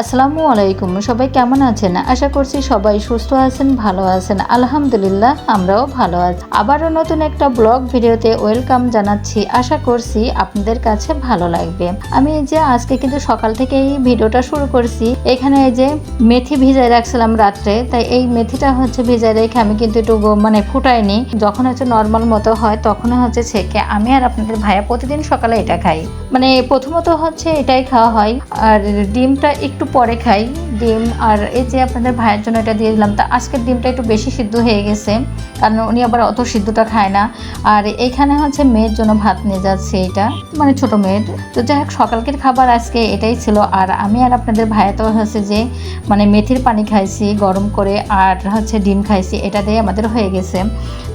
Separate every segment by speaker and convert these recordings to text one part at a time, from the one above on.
Speaker 1: আসসালামু আলাইকুম, সবাই কেমন আছেন? আশা করছি সবাই সুস্থ আছেন, ভালো আছেন। আলহামদুলিল্লাহ, আমরাও ভালো আছি। আবারও নতুন একটা ব্লগ ভিডিওতে ওয়েলকাম জানাচ্ছি। আশা করছি আপনাদের কাছে ভালো লাগবে। আমি যে আজকে কিন্তু সকাল থেকেই ভিডিওটা শুরু করছি। এখানে এই যে মেথি ভিজায় রাখছিলাম রাত্রে, তাই এই মেথিটা হচ্ছে ভিজায় রেখে আমি কিন্তু একটু মানে ফুটাইনি। যখন হচ্ছে নর্মাল মতো হয় তখন হচ্ছে ছেঁকে। আমি আর আপনাদের ভাইয়া প্রতিদিন সকালে এটা খাই। মানে প্রথমত হচ্ছে এটাই খাওয়া হয়। আর ডিমটা একটু পরে খাই ডিম। আর এই যে আপনাদের ভাইয়ের জন্য এটা দিয়ে দিলাম, তা আজকের ডিমটা একটু বেশি সিদ্ধ হয়ে গেছে, কারণ উনি আবার অত সিদ্ধটা খায় না। আর এখানে হচ্ছে মেয়ের জন্য ভাত নিয়ে যাচ্ছে এটা মানে ছোট মেয়ের। তো যাই হোক, সকালকের খাবার আজকে এটাই ছিল। আর আমি আর আপনাদের ভাইয়া তো হচ্ছে যে মানে মেথির পানি খাইছি গরম করে, আর হচ্ছে ডিম খাইছি, এটা দিয়ে আমাদের হয়ে গেছে।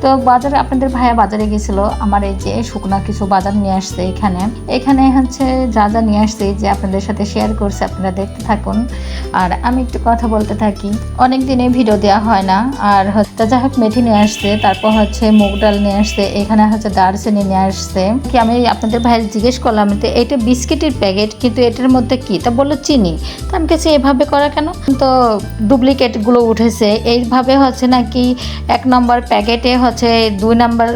Speaker 1: তো বাজারে আপনাদের ভাইয়া বাজারে গেছিল, আমার এই যে শুকনা কিছু বাজার নিয়ে আসছে এখানে। এখানে হচ্ছে যা যা নিয়ে আসছে যে আপনাদের সাথে শেয়ার করছে, আপনারা দেখতে থাকুন আর আমি একটু কথা বলতে থাকি। অনেক দিনে ভিডিও দেওয়া হয় না। আর হচ্ছে যাই হোক, মেথি নিয়ে আসছে, তারপর হচ্ছে মুগ ডাল নিয়ে আসছে, এখানে হচ্ছে দারচিনি নিয়ে আসছে। কি আমি আপনাদের ভাই জিজ্ঞেস করলাম যে, এটা বিস্কিটের প্যাকেট, কিন্তু এটার মধ্যে কি? তা বলল, চিনি। তা আমি কাছে এভাবে করা কেন? তো ডুপ্লিকেটগুলো উঠেছে। এইভাবে হচ্ছে নাকি এক নম্বর প্যাকেটে হচ্ছে দুই নাম্বার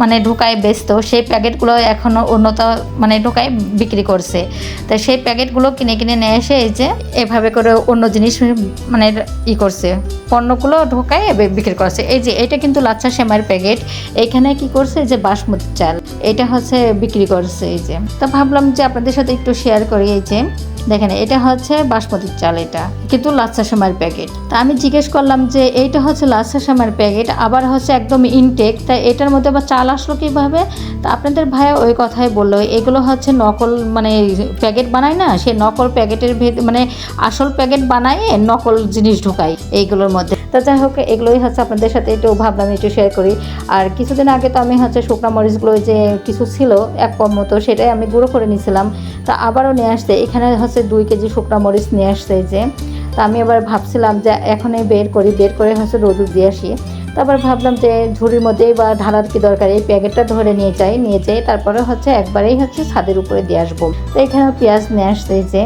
Speaker 1: মানে ঢুকায় বেচতো সেই প্যাকেটগুলো এখনও উন্নত মানে ঢুকায় বিক্রি করছে। তো সেই প্যাকেটগুলো কিনে কিনে নিয়ে এসে এই যে এভাবে করে অন্য জিনিস মানে ই করছে, পণ্যগুলো ঢোকায় বিক্রি করছে। এই যে এটা কিন্তু লাচ্ছা সেমাইয়ের প্যাকেট। এখানে কি করছে যে বাসমতি চাল, এটা হচ্ছে বিক্রি করছে এই যে। তো ভাবলাম যে আপনাদের সাথে একটু শেয়ার করি এই যে। দেখেন, এটা হচ্ছে বাসমতির চাল এটা, কিন্তু লাচ্ছা সেমাইয়ের প্যাকেট। তা আমি জিজ্ঞেস করলাম যে এইটা হচ্ছে লাচ্ছা সেমাইয়ের প্যাকেট, আবার হচ্ছে একদম ইনটেক তা এটার মধ্যে আবার চাল আসলো কীভাবে? তা আপনাদের ভাইয়া ওই কথাই বলল, এগুলো হচ্ছে নকল মানে প্যাকেট বানায় না, সে নকল প্যাকেটের ভেদ মানে আসল প্যাকেট বানায় নকল জিনিস ঢোকায় এইগুলোর মধ্যে। তা যাই হোক, এগুলোই হচ্ছে আপনাদের সাথে একটু ভাবলাম, একটু শেয়ার করি। আর কিছুদিন আগে তো আমি হচ্ছে শুকনা মরিচগুলো যে কিছু ছিল, এক পর মতো, সেটাই আমি গুঁড়ো করে নিয়েছিলাম তা আবারও নিয়ে আসতে, এখানে হচ্ছে দুই কেজি শুকনা মরিচ নিয়ে আসছে যে। তা আমি আবার ভাবছিলাম যে এখনই বের করি, বের করে হচ্ছে রোদ দিয়ে আসি। তারপর ভাবলাম যে ঝুড়ির মধ্যেই বা ঢালার কি দরকার, এই প্যাকেটটা ধরে নিয়ে যাই নিয়ে যাই তারপরে হচ্ছে একবারেই হচ্ছে ছাদের উপরে দিয়ে আসব। তো এখানেও পেঁয়াজ নিয়ে আসছে যে।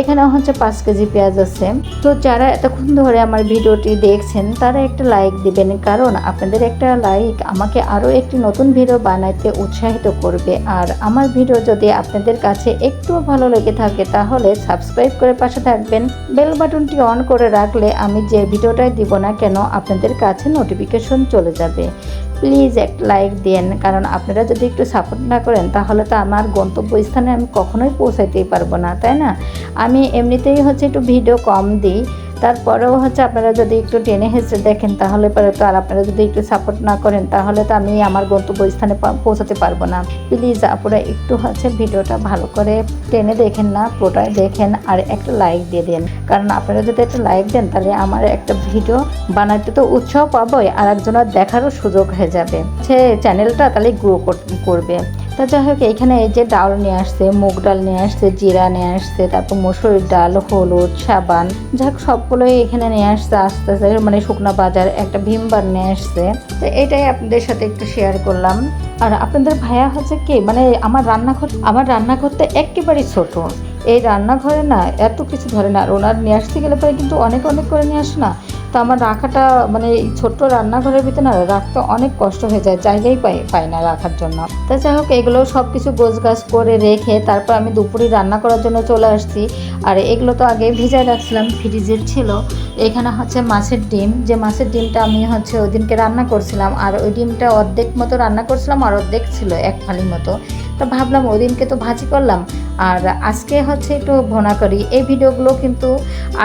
Speaker 1: এখানে হচ্ছে পাঁচ কেজি পেঁয়াজ আছে। তো যারা এতক্ষণ ধরে আমার ভিডিওটি দেখছেন, তারা একটা লাইক দিবেন। কারণ আপনাদের একটা লাইক আমাকে আরও একটি নতুন ভিডিও বানাইতে উৎসাহিত করবে। আর আমার ভিডিও যদি আপনাদের কাছে একটুও ভালো লেগে থাকে, তাহলে সাবস্ক্রাইব করে পাশে থাকবেন। বেল বাটনটি অন করে রাখলে আমি যে ভিডিওটাই দিব না কেন, আপনাদের কাছে নোটিফিকেশন চলে যাবে। প্লিজ একটা লাইক দেন কারণ আপনারা যদি একটু সাপোর্ট না করেন, তাহলে তো আমার গন্তব্যস্থানে আমি কখনোই পৌঁছাইতেই পারব না, তাই না? আমি এমনিতেই হচ্ছে একটু ভিডিও কম দিই। তারপরেও হচ্ছে আপনারা যদি একটু টেনে হেসে দেখেন, তাহলে পরে তো আর আপনারা যদি একটু সাপোর্ট না করেন, তাহলে তো আমি আমার গন্তব্যস্থানে পৌঁছাতে পারব না। প্লিজ আপনারা একটু হচ্ছে ভিডিওটা ভালো করে টেনে দেখেন না, পুরোটাই দেখেন আর একটা লাইক দিয়ে দেন। কারণ আপনারা যদি একটা লাইক দেন, তাহলে আমার একটা ভিডিও বানাতে তো উৎসাহ পাবোই, আর একজনের দেখারও সুযোগ হয়ে যাবে। সে চ্যানেলটা তাহলে গ্রো করবে। তা যাই হোক, এখানে এই যে ডাল নিয়ে আসছে, মুগ ডাল নিয়ে আসছে, জিরা নিয়ে আসছে, তারপর মসুরির ডাল, হলুদ, সাবান। যাই হোক, সবগুলোই এখানে নিয়ে আসছে আস্তে আস্তে মানে শুকনো বাজার, একটা ভীমবার নিয়ে আসছে। তো এটাই আপনাদের সাথে একটু শেয়ার করলাম। আর আপনাদের ভাইয়া হচ্ছে কি? মানে আমার রান্নাঘর, আমার রান্নাঘরটা একেবারেই ছোট। এই রান্নাঘরে না এত কিছু ধরে না, আর ওনার নিয়ে আসতে গেলে পরে কিন্তু অনেক অনেক করে নিয়ে আসে না। তো আমার রাখাটা মানে ছোট্ট রান্নাঘরের ভিতরে না রাখতে অনেক কষ্ট হয়ে যায় জায়গাই পাই পাই না রাখার জন্য। তা যাই হোক, এগুলো সব কিছু গোছগাছ করে রেখে তারপর আমি দুপুরে রান্না করার জন্য চলে আসছি। আর এগুলো তো আগে ভিজায় রাখছিলাম, ফ্রিজের ছিল। এখানে হচ্ছে মাছের ডিম, যে মাছের ডিমটা আমি হচ্ছে ওই দিনকে রান্না করছিলাম। আর ওই ডিমটা অর্ধেক মতো রান্না করছিলাম আর অর্ধেক ছিল এক ফালি মতো। তো ভাবলাম ওই দিনকে তো ভাজি করলাম আর আজকে হচ্ছে একটু ভোনা করি। এই ভিডিওগুলো কিন্তু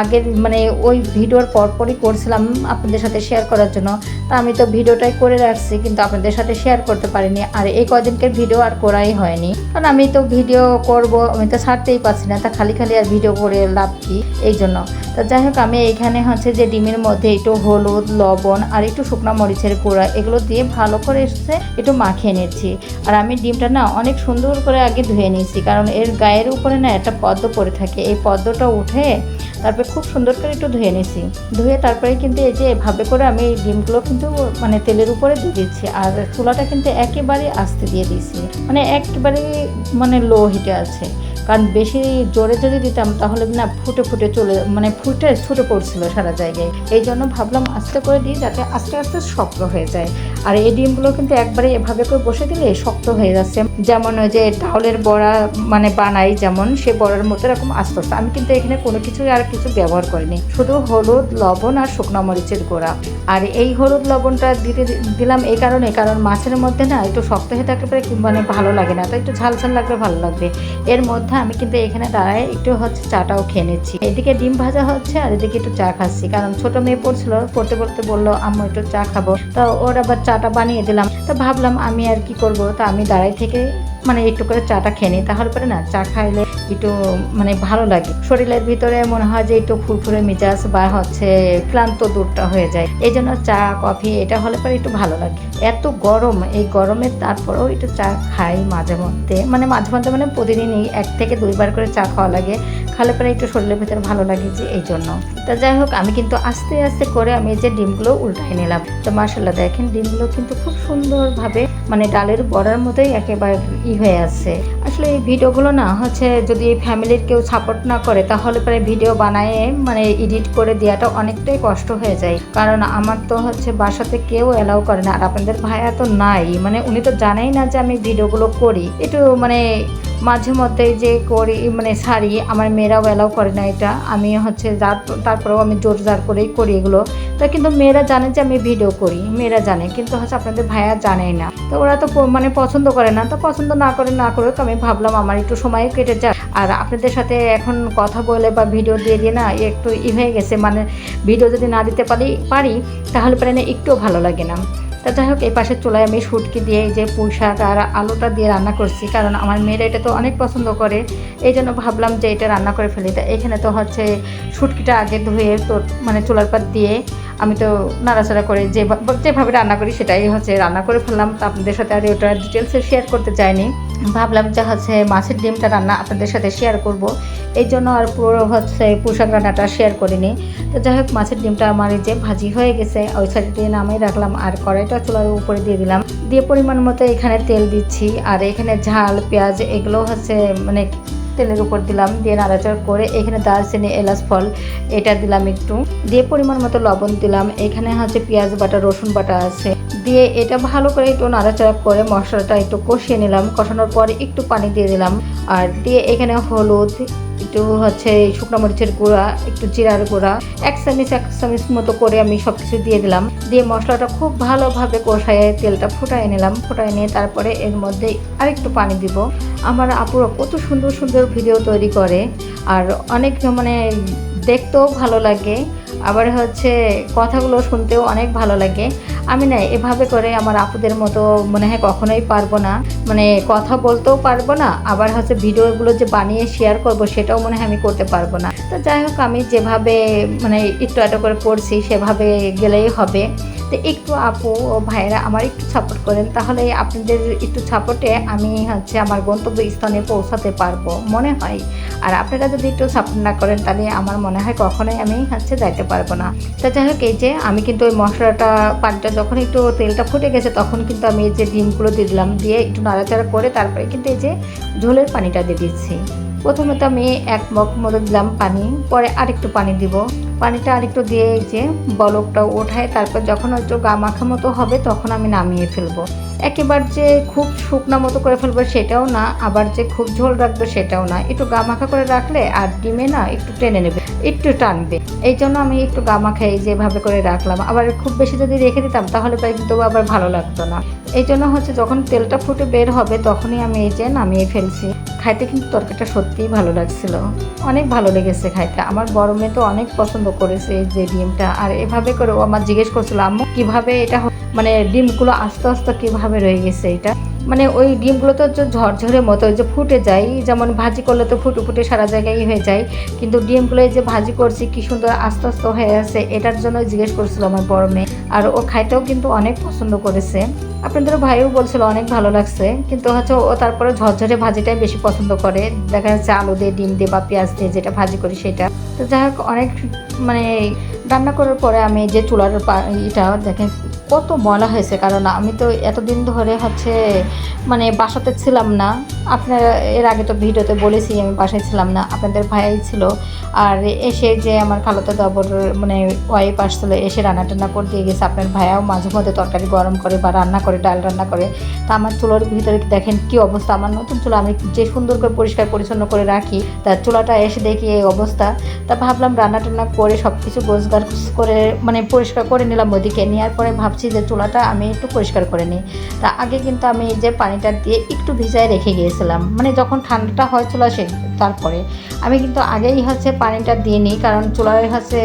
Speaker 1: আগের মানে ওই ভিডিওর পরপরই করছিলাম আপনাদের সাথে শেয়ার করার জন্য। তা আমি তো ভিডিওটাই করে রাখছি, কিন্তু আপনাদের সাথে শেয়ার করতে পারিনি। আর এই কদিনকের ভিডিও আর করাই হয়নি। কারণ আমি তো ভিডিও করব, আমি তো ছাড়তেই পারছি না, তা খালি খালি আর ভিডিও করে লাভ কি? এই জন্য। তা যাই হোক, আমি এইখানে হচ্ছে যে ডিমের মধ্যে একটু হলুদ, লবণ আর একটু শুকনো মরিচের গুঁড়া, এগুলো দিয়ে ভালো করে এসছে একটু মাখিয়ে নিচ্ছি। আর আমি ডিমটা না অনেক সুন্দর করে আগে ধুয়ে নিয়েছি, কারণ এর গায়ের উপরে না একটা পদ্ম পরে থাকে। এই পদ্মটা উঠে তারপরে খুব সুন্দর করে একটু ধুয়ে নিছি। ধুয়ে তারপরে কিন্তু এই যে এভাবে করে আমি এই ডিমগুলো কিন্তু মানে তেলের উপরে দিয়ে দিচ্ছি। আর চুলাটা কিন্তু একেবারে আস্তে দিয়ে দিয়েছি। মানে একেবারে মানে লো হিটে আছে। কারণ বেশি জোরে যদি দিতাম তাহলে না ফুটে ফুটে চলে মানে ফুটে ছুটে পড়ছিল সারা জায়গায়। এই জন্য ভাবলাম আস্তে করে দিই যাতে আস্তে আস্তে শক্ত হয়ে যায়। আর এই ডিমগুলো কিন্তু একবারে এভাবে করে বসে দিলে শক্ত হয়ে যাচ্ছে। যেমন ওই যে ডাউলের বড়া মানে বানাই যেমন, সে বড়ার মতো এরকম আস্তে আস্তে। আমি কিন্তু এখানে কোনো কিছু আর কিছু ব্যবহার করিনি। শুধু হলুদ, লবণ আর শুকনো মরিচের গোড়া। আর এই হলুদ, লবণটা দিতে দিলাম এই কারণে, কারণ মাছের মধ্যে না একটু শক্ত হয়ে থাকলে পরে মানে ভালো লাগে না। তো একটু ঝাল ঝাল লাগলে ভালো লাগবে। এর মধ্যে আমি কিন্তু এখানে দাঁড়ায় একটু হচ্ছে চাটাও খেয়ে নিচ্ছি। এদিকে ডিম ভাজা হচ্ছে আর এদিকে একটু চা খাচ্ছি। কারণ ছোট মেয়ে পড়ছিল, পড়তে পড়তে বলল আমি একটু চা খাব। তো ওর আবার চাটা বানিয়ে দিলাম। তো ভাবলাম আমি আর কি করব? তা আমি দাঁড়াই থেকে মানে একটু করে চাটা খেয়ে নিই, তাহলে পরে না চা খাইলে একটু মানে ভালো লাগে। শরীরের ভিতরে মনে হয় যে একটু ফুরফুরে মেজাজ বা হচ্ছে ক্লান্ত দূরটা হয়ে যায়। এই জন্য চা, কফি এটা হলে পরে একটু ভালো লাগে। এত গরম, এই গরমে তারপরেও একটু চা খাই মাঝে মধ্যে। মানে মাঝে মধ্যে মানে প্রতিদিনই এক থেকে দুইবার করে চা খাওয়া লাগে। খালে পরে একটু শরীরের ভিতরে ভালো লাগে যে এই জন্য। তা যাই হোক, আমি কিন্তু আস্তে আস্তে করে আমি যে ডিমগুলো উল্টাই নিলাম। তো মার্শাল্লাহ দেখেন ডিমগুলো কিন্তু খুব সুন্দরভাবে মানে ডালের বড়ার মতোই একেবারে ই হয়ে আছে? আসলে এই ভিডিওগুলো না হচ্ছে যদি এই ফ্যামিলির কেউ সাপোর্ট না করে, তাহলে পরে ভিডিও বানায় মানে এডিট করে দেওয়াটা অনেকটাই কষ্ট হয়ে যায়। কারণ আমার তো হচ্ছে বাসাতে কেউ অ্যালাউ করে না, আর আপনাদের ভাইয়া তো নাই। মানে উনি তো জানেই না যে আমি ভিডিওগুলো করি। একটু মানে মাঝে মধ্যে যে করি মানে ছাড়ি আমার মেয়েরাও অ্যালাউ করে না এটা। আমি হচ্ছে যার, তারপরেও আমি জোর জার করেই করি এগুলো। তা কিন্তু মেয়েরা জানে যে আমি ভিডিও করি, মেয়েরা জানে, কিন্তু হচ্ছে আপনাদের ভাইয়া জানেই না। তো ওরা তো মানে পছন্দ করে না, তো পছন্দ না করে না করে তো আমি ভাবলাম আমার একটু সময় কেটে যায় আর আপনাদের সাথে এখন কথা বলে বা ভিডিও দিয়ে দিয়ে না একটু ই হয়ে গেছে মানে ভিডিও যদি না দিতে পারি পারি, তাহলে পরে না একটুও ভালো লাগে না। তা যাই হোক, এই পাশে চুলায় আমি শুটকি দিয়ে এই যে পুঁই শাক আর আলুটা দিয়ে রান্না করছি, কারণ আমার মেয়েরা এটা তো অনেক পছন্দ করে, এই জন্য ভাবলাম যে এটা রান্না করে ফেলি। তা এখানে তো হচ্ছে শুটকিটা আগে ধুয়ে তো মানে চুলার পাত দিয়ে আমি তো নাড়াচাড়া করে যে যেভাবে রান্না করি সেটাই হচ্ছে রান্না করে ফেললাম। তা আপনাদের সাথে আর ওটা ডিটেলসে শেয়ার করতে চাইনি। ভাবলাম যে হচ্ছে মাছের ডিমটা রান্না আপনাদের সাথে শেয়ার করব। এই জন্য আর পুরো হচ্ছে পোশাক রান্নাটা শেয়ার করিনি। তো যাই হোক, মাছের ডিমটা আমার যে ভাজি হয়ে গেছে, ওই সাইডে দিয়ে নামিয়ে রাখলাম আর কড়াইটা চুলার উপরে দিয়ে দিলাম। দিয়ে পরিমাণ মতো এখানে তেল দিচ্ছি আর এখানে ঝাল, পেঁয়াজ এগুলো হচ্ছে মানে তেলের উপর দিলাম। দিয়ে নাড়াচাড়া করে এখানে দারচিনি, এলাচ, ফল এটা দিলাম একটু। দিয়ে পরিমাণ মতো লবণ দিলাম। এখানে হচ্ছে পেঁয়াজ বাটা, রসুন বাটা আছে। দিয়ে এটা ভালো করে একটু নাড়াচাড়া করে মশলাটা একটু কষিয়ে নিলাম। কষানোর পরে একটু পানি দিয়ে দিলাম। আর দিয়ে এখানে হলুদ, একটু হচ্ছে শুকনো মরিচের গুঁড়া, একটু জিরার গুঁড়া, এক চামিচ এক চামিচ মতো করে আমি সব কিছু দিয়ে দিলাম। দিয়ে মশলাটা খুব ভালোভাবে কষায় তেলটা ফুটাই নিলাম। ফুটাই নিয়ে তারপরে এর মধ্যে আরেকটু পানি দিব। আমার আপুরা কত সুন্দর সুন্দর ভিডিও তৈরি করে। আর অনেক মানে দেখতেও ভালো লাগে। আবার হচ্ছে কথাগুলো শুনতেও অনেক ভালো লাগে। আমি না এভাবে করে আমার আপুদের মতো মনে হয় কখনোই পারব না। মানে কথা বলতেও পারব না, আবার হচ্ছে ভিডিওগুলো যে বানিয়ে শেয়ার করব সেটাও মনে হয় আমি করতে পারব না। তো যাই হোক, আমি যেভাবে মানে একটু একটু করে করছি সেভাবে গেলেই হবে। তো একটু আপু ও ভাইয়েরা আমার একটু সাপোর্ট করেন, তাহলে আপনাদের একটু সাপোর্টে আমি হচ্ছে আমার গন্তব্যস্থানে পৌঁছাতে পারব, মনে হয়। আর আপনারা যদি একটু সাপোর্ট না করেন, তাহলে আমার মনে হয় কখনোই আমি হচ্ছে যাইতে পারব না। তো যাই হোক, এই যে আমি কিন্তু ওই মশলাটা পানিটা যখন একটু তেলটা ফুটে গেছে, তখন কিন্তু আমি এই যে ডিমগুলো দিয়ে দিলাম, দিয়ে একটু নাড়াচাড়া করে তারপরে কিন্তু এই যে ঝোলের পানিটা দিয়ে দিচ্ছি। প্রথমে তো আমি এক মগ মতো দিলাম পানি, পরে আরেকটু পানি দিব। পানিটা আরেকটু দিয়ে যে বলকটা ওঠায়, তারপর যখন একটু গা মাখা মতো হবে, তখন আমি নামিয়ে ফেলব। একেবার যে খুব শুকনা মতো করে ফেলব সেটাও না, আবার যে খুব ঝোল রাখব সেটাও না। একটু গা মাখা করে রাখলে আর ডিমে না একটু টেনে নেবে, একটু টানবে। এই জন্য আমি একটু গা মাখাই যেভাবে করে রাখলাম। আবার খুব বেশি যদি রেখে দিতাম তাহলে কিন্তু আবার ভালো লাগতো না। এই জন্য হচ্ছে যখন তেলটা ফুটে বের হবে তখনই আমি এই যে নামিয়ে ফেলছি। খাইতে কিন্তু তরকারিটা সত্যিই ভালো লাগছিল। অনেক ভালো লেগেছে খাইতে। আমার বড় মেয়ে তো অনেক পছন্দ করেছে যে ডিমটা। আর এভাবে করে ও আমার জিজ্ঞেস করছিল, আম্মু, কীভাবে এটা মানে ডিমগুলো আস্তে আস্তে কীভাবে রয়ে গেছে এটা? মানে ওই ডিমগুলো তো ঝরঝরে মতো যে ফুটে যায়, যেমন ভাজি করলে তো ফুটে ফুটে সারা জায়গায় হয়ে যায়, কিন্তু ডিমগুলো যে ভাজি করছি কি সুন্দর আস্তে আস্তে হয়ে আছে, এটার জন্য জিজ্ঞেস করছিল আমার বড় মেয়ে, আর ও খাইতেও কিন্তু অনেক পছন্দ করেছে। আপনাদের ভাইও বলছিল অনেক ভালো লাগছে, কিন্তু হচ্ছে ও তারপরে ঝরঝরে ভাজিটাই বেশি পছন্দ করে, দেখা যাচ্ছে আলু দিয়ে, ডিম দিয়ে বা পেঁয়াজ দিয়ে যেটা ভাজি করি সেটা। তো যাই হোক, অনেক মানে রান্না করার পরে আমি যে চুলার এটা দেখেন কত ময়লা হয়েছে, কারণ আমি তো এতদিন ধরে হচ্ছে মানে বাসাতে ছিলাম না। আপনার, এর আগে তো ভিডিওতে বলেছি আমি বাসায় ছিলাম না, আপনাদের ভাইয়াই ছিল। আর এসে যে আমার খালাতো দাবর মানে ওয়াইফ আসছিল, এসে রান্না টান্না করে দিয়ে গেছে। আপনার ভাইয়াও মাঝে মধ্যে তরকারি গরম করে বা রান্না করে, ডাল রান্না করে। তা আমার চুলোর ভিতরে দেখেন কি অবস্থা। আমার নতুন চুলা আমি যে সুন্দর করে পরিষ্কার পরিচ্ছন্ন করে রাখি তা চুলাটা এসে দেখি এই অবস্থা। তা ভাবলাম রান্না টান্না করে সব কিছু গোছগার করে মানে পরিষ্কার করে নিলাম ওদিকে। নেওয়ার পরে ভাবছি যে চুলাটা আমি একটু পরিষ্কার করে নিই। তা আগে কিন্তু আমি যে পানিটা দিয়ে একটু ভিজায় রেখে গিয়েছিলাম। মানে যখন ঠান্ডাটা হয় চুলা সে, তারপরে। আমি কিন্তু আগেই হচ্ছে পানিটা দিয়ে নিই, কারণ চুলায় হচ্ছে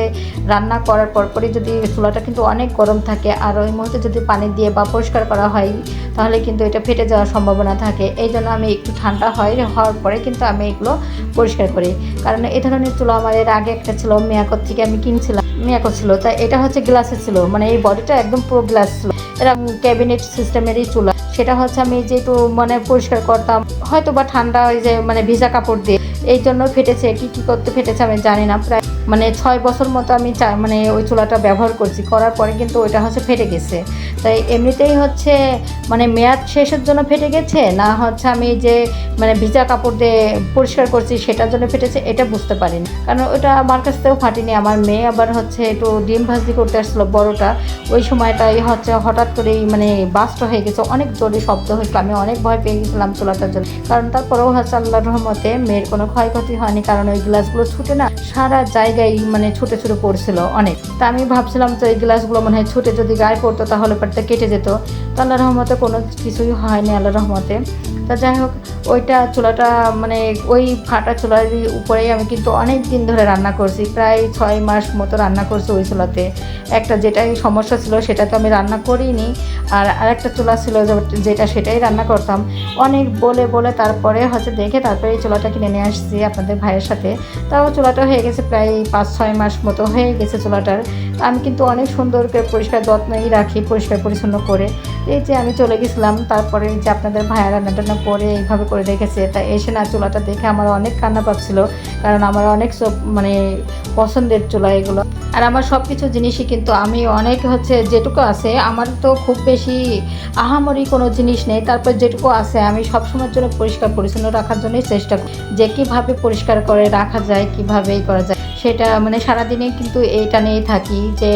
Speaker 1: রান্না করার পরপরই যদি চুলাটা কিন্তু অনেক গরম থাকে আর ওই মুহূর্তে যদি পানি দিয়ে বা পরিষ্কার করা হয়, তাহলে কিন্তু এটা ফেটে যাওয়ার সম্ভাবনা থাকে। এই জন্য আমি একটু ঠান্ডা হয়, হওয়ার পরে কিন্তু আমি এগুলো পরিষ্কার করি। কারণ এই ধরনের চুলা আমার এর আগে একটা ছিল মেয়াকত থেকে আমি কিনছিলাম। মেয়াকত করছিল। তা এটা হচ্ছে গ্লাসে ছিল। মানে এই বডিটা একদম পুরো গ্লাস ছিল। এরকম ক্যাবিনেট সিস্টেমেরই চুলা। সেটা হচ্ছে আমি যেহেতু মানে পরিষ্কার করতাম হয়তো বা ঠান্ডা ওই যে মানে ভিজা কাপড় দিয়ে। এই জন্য ফেটেছে। কি কি করতে ফেটেছে আমি জানি না। প্রায় মানে ছয় বছর মতো আমি মানে ওই চুলাটা ব্যবহার করছি। করার পরে কিন্তু ওইটা হচ্ছে ফেটে গেছে। তাই এমনিতেই হচ্ছে মানে মেয়াদ শেষের জন্য ফেটে গেছে? না হচ্ছে আমি যে মানে ভিজা কাপড় দিয়ে পরিষ্কার করছি সেটার জন্য ফেটেছে? এটা বুঝতে পারিনি। কারণ ওটা আমার কাছ থেকেও ফাটিনি। আমার মেয়ে আবার হচ্ছে একটু ডিম ভাজি করতে আসছিল বড়টা। ওই সময়টাই হচ্ছে হঠাৎ করেই মানে বাস্ট হয়ে গেছে। অনেক জোরে শব্দ হয়েছিল। আমি অনেক ভয় পেয়ে গেছিলাম চুলাটার জন্য। কারণ তারপরেও হচ্ছে আল্লাহর রহমতে মেয়ের কোনো ক্ষয়ক্ষতি হয়নি। কারণ ওই গ্লাসগুলো ছুটে না সারা জায়গায় মানে ছুটে ছুটে পড়ছিল অনেক। তা আমি ভাবছিলাম যে এই গ্লাসগুলো মনে ছুটে যদি গায়ে পড়তো তাহলে পারতে কেটে যেত। তো আল্লাহ রহমতে কোনো কিছুই হয়নি আল্লাহ রহমতে। তা যাই হোক, ওইটা চুলাটা মানে ওই ফাটা চুলার উপরেই আমি কিন্তু অনেক দিন ধরে রান্না করছি, প্রায় ছয় মাস মতো রান্না করছি ওই চুলাতে। একটা যেটাই সমস্যা ছিল সেটা তো আমি রান্না করিনি। আর আরেকটা চুলা ছিল যেটা সেটাই রান্না করতাম। অনেক বলে বলে তারপরে হচ্ছে দেখে তারপরে এই চুলাটা কিনে নিয়ে আসছি আপনাদের ভাইয়ের সাথে। তাও চুলাটা হয়ে গেছে প্রায় পাঁচ, ছয় মাস মতো হয়ে গেছে চুলাটার। আমি কিন্তু অনেক সুন্দর করে পরিষ্কার যত্নই রাখি, পরিষ্কার পরিচ্ছন্ন করে। এই যে আমি চলে গেছিলাম, তারপরে যে আপনাদের ভাইয়া রান্না টান্না করে এইভাবে করে রেখেছে, তা এসে না চুলাটা দেখে আমার অনেক কান্না পাচ্ছিল, কারণ আমার অনেক সব মানে পছন্দের চুলা এগুলো। আর আমার সব কিছু জিনিসই কিন্তু আমি অনেক হচ্ছে যেটুকু আছে, আমার তো খুব বেশি আহামরি কোনো জিনিস নেই, তারপর যেটুকু আছে আমি সবসময়ের জন্য পরিষ্কার পরিচ্ছন্ন রাখার জন্যই চেষ্টা করি। যে কীভাবে পরিষ্কার করে রাখা যায়, কীভাবে এই করা যায়। সেটা মানে সারাদিনে কিন্তু এইটা নিয়েই থাকি যে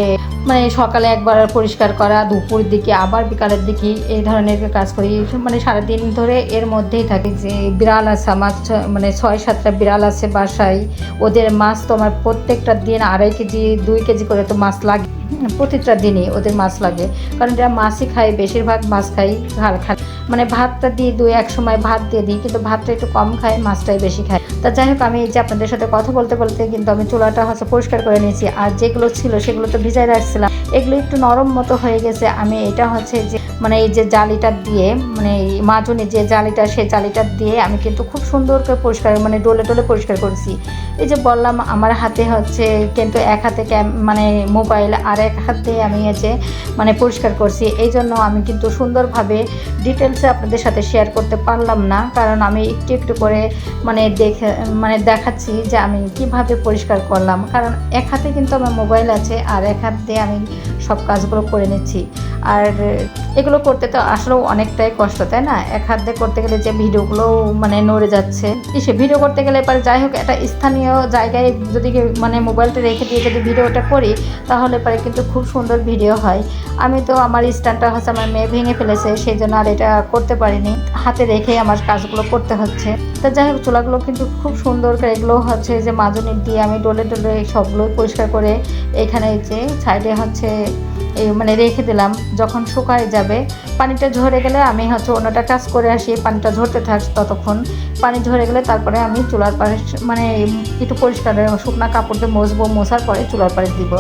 Speaker 1: মানে সকালে একবার পরিষ্কার করা, দুপুর দিকে আবার বিকালের দিকে এই ধরনের কাজ করি। মানে সারাদিন ধরে এর মধ্যেই থাকি যে, বিড়াল আছে আমার মানে ছয় সাতটা বিড়াল আছে বাসায়। ওদের মাছ তো আমার প্রত্যেকটা দিন আড়াই কেজি, দুই কেজি করে তো মাছ লাগে। প্রতিটা দিনই ওদের মাছ লাগে। কারণ যারা মাছই খায়, বেশিরভাগ মাছ খাই আর খায়। মানে ভাতটা দিয়ে দুই, এক সময় ভাত দিয়ে দিই, কিন্তু ভাতটা একটু কম খায়, মাছটাই বেশি খায়। তা যাই হোক, আমি যে আপনাদের সাথে কথা বলতে বলতে কিন্তু আমি চুলাটা হচ্ছে পরিষ্কার করে নিয়েছি। আর যেগুলো ছিল সেগুলো তো ভিজাই রাখছিলাম। এগুলো একটু নরম মতো হয়ে গেছে। আমি এটা হচ্ছে যে মানে এই যে জালিটা দিয়ে মানে মাজনে যে জালিটা সেই জালিটা দিয়ে আমি কিন্তু খুব সুন্দর করে পরিষ্কার মানে ডলে ডলে পরিষ্কার করেছি। এই যে বললাম, আমার হাতে হচ্ছে কিন্তু এক হাতে মানে মোবাইল, আর এক হাতে আমি হচ্ছে মানে পরিষ্কার করছি। এই জন্য আমি কিন্তু সুন্দরভাবে ডিটেলসে আপনাদের সাথে শেয়ার করতে পারলাম না, কারণ আমি একটু একটু করে মানে দেখে মানে দেখাচ্ছি যে আমি কীভাবে পরিষ্কার করলাম। কারণ এক হাতে কিন্তু আমার মোবাইল আছে, আর এক হাত আমি সব কাজগুলো করে নিচ্ছি। আর এগুলো করতে তো আসলেও অনেকটাই কষ্ট, তাই না? এক হাত দিয়ে করতে গেলে যে ভিডিওগুলো মানে নড়ে যাচ্ছে। সে ভিডিও করতে গেলে এবার যাই হোক, একটা স্থানীয় জায়গায় যদি মানে মোবাইলটা রেখে দিয়ে যদি ভিডিওটা করি, তাহলে পরে কিন্তু খুব সুন্দর ভিডিও হয়। আমি তো আমার স্ট্যান্ডটা হচ্ছে আমার মেয়ে ভেঙে ফেলেছে, সেই জন্য আর এটা করতে পারিনি। হাতে রেখে আমার কাজগুলো করতে হচ্ছে। তা যাই হোক, চুলাগুলো কিন্তু খুব সুন্দর করে এগুলো হচ্ছে যে মাজনি দিয়ে আমি ডলে ডলে সবগুলো পরিষ্কার করে এখানে যে সাইডে হচ্ছে মানে রেখে দিলাম। যখন শুকায় যাবে, পানিটা ঝরে গেলে আমি হচ্ছে অন্যটা কাজ করে আসি, পানিটা ঝরতে থাক ততক্ষণ। পানি ঝরে গেলে তারপরে আমি চুলার পাশ মানে একটু পরিষ্কার, শুকনা কাপড় দিয়ে মজবো মোছার পরে চুলার পাশ দিব।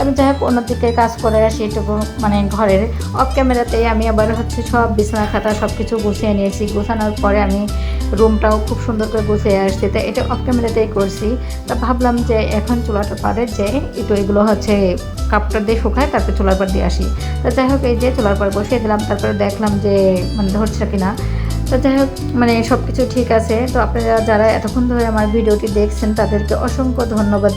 Speaker 1: আমি যাই হোক, অন্যদিকে কাজ করে আসি এটুকু মানে ঘরের। অফ ক্যামেরাতেই আমি আবার হচ্ছে সব বিছানা খাতা সব কিছু গুছিয়ে নিয়েছি। গুছানোর পরে আমি রুমটাও খুব সুন্দর করে গুছিয়ে আসছি। তা এটা অফ ক্যামেরাতেই করছি। তা ভাবলাম যে এখন চুলাটা পারে যে একটু এগুলো হচ্ছে কাপটা দিয়ে শুকায়, তারপরে চুলার পর দিয়ে আসি। তা যাই হোক, এই যে চুলার পর বসিয়ে দিলাম, তারপরে দেখলাম যে মানে ধরছে কিনা। তো যাই হোক মানে সব কিছু ঠিক আছে। তো আপনারা যারা এতক্ষণ ধরে আমার ভিডিওটি দেখছেন, তাদেরকে অসংখ্য ধন্যবাদ।